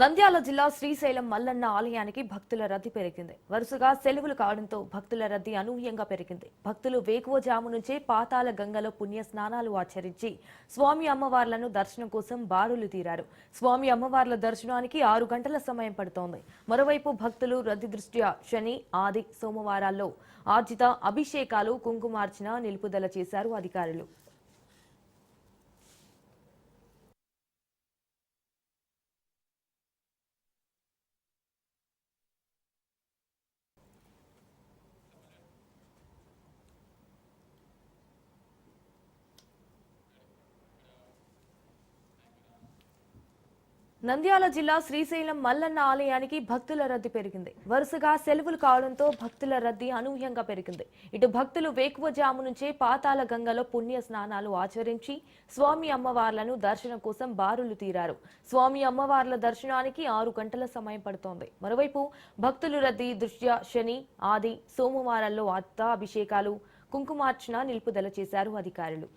నంద్యాల జిల్లా శ్రీశైలం మల్లన్న ఆలయానికి భక్తుల రద్దీ పెరిగింది. వరుసగా సెలవులు కావడంతో భక్తుల రద్దీ అనూహ్యంగా పెరిగింది. భక్తులు వేకువజాము నుంచే పాతాల గంగలో పుణ్య స్నానాలు ఆచరించి స్వామి అమ్మవార్లను దర్శనం కోసం బారులు తీరారు. స్వామి అమ్మవార్ల దర్శనానికి ఆరు గంటల సమయం పడుతోంది. మరోవైపు భక్తులు రద్దీ దృష్ట్యా శని ఆది సోమవారాల్లో ఆర్జిత అభిషేకాలు కుంకుమార్చన నిలుపుదల చేశారు అధికారులు. నంద్యాల జిల్లా శ్రీశైలం మల్లన్న ఆలయానికి భక్తుల రద్దీ పెరిగింది. వరుసగా సెలవులు కావడంతో భక్తుల రద్దీ అనూహ్యంగా పెరిగింది. ఇటు భక్తులు వేకువజాము నుంచే పాతాల గంగలో పుణ్య స్నానాలు ఆచరించి స్వామి అమ్మవార్లను దర్శనం కోసం బారులు తీరారు. స్వామి అమ్మవార్ల దర్శనానికి ఆరు గంటల సమయం పడుతోంది. మరోవైపు భక్తులు రద్దీ దృష్ట్యా శని ఆది సోమవారాల్లో అత్త అభిషేకాలు కుంకుమార్చన నిలుపుదల చేశారు అధికారులు.